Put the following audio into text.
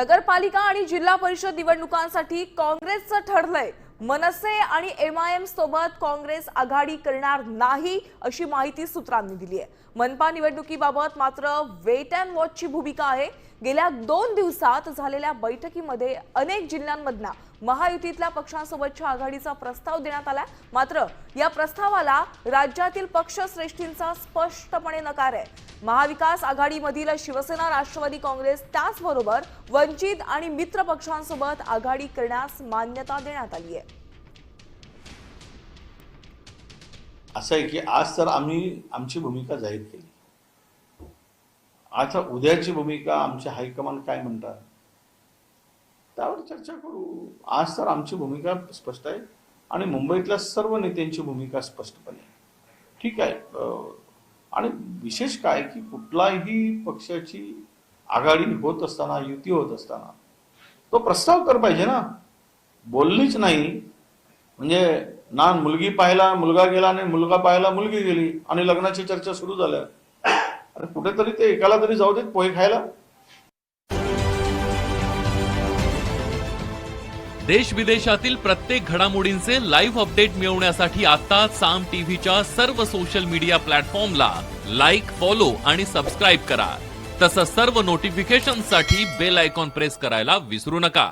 नगरपालिका आणि जिल्हा परिषद निवडणुकांसाठी काँग्रेसचं ठरलंय. मनसे आणि एम आय एम सोबत काँग्रेस आघाडी करणार नाही अशी माहिती सूत्रांनी दिली आहे मनपा निवडणुकीबाबत मात्र वेट अँड वॉचची भूमिका आहे. गेल्या दोन दिवसात झालेल्या बैठकीमध्ये अनेक जिल्ह्यांमधना महायुतीतल्या पक्षांसोबतच्या आघाडीचा प्रस्ताव देण्यात आलाय मात्र या प्रस्तावाला राज्यातील पक्षश्रेष्ठींचा स्पष्टपणे नकार आहे. महाविकास आघाडीमधील शिवसेना राष्ट्रवादी काँग्रेस त्याचबरोबर वंचित आणि मित्र पक्षांसोबत आघाडी करण्यास मान्यता देण्यात आली आहे. असं आहे की आज तर आम्ही आमची भूमिका जाहीर केली. आता उद्याची भूमिका आमचे हायकमांड काय म्हणतात? त्यावर चर्चा करू. आज तर आमची भूमिका स्पष्ट आहे आणि मुंबईतल्या सर्व नेत्यांची भूमिका स्पष्टपणे. ठीक आहे. आणि विशेष काय की कुठलाही पक्षाची आघाडी होत असताना युती होत असताना तो प्रस्ताव तर पाहिजे ना. बोललीच नाही. म्हणजे ना मुलगी पाहायला मुलगा गेला आणि मुलगा पाहायला मुलगी गेली आणि लग्नाची चर्चा सुरू झाल्या. अरे कुठेतरी ते एकाला तरी जाऊ देत पोहे खायला. देश विदेशातील प्रत्येक घडामोडींचे लाईव्ह अपडेट मिळवण्यासाठी आता साम टीव्हीच्या सर्व सोशल मीडिया प्लॅटफॉर्मला लाईक फॉलो आणि सबस्क्राईब करा. तसंच सर्व नोटिफिकेशनसाठी बेल आयकॉन प्रेस करायला विसरू नका.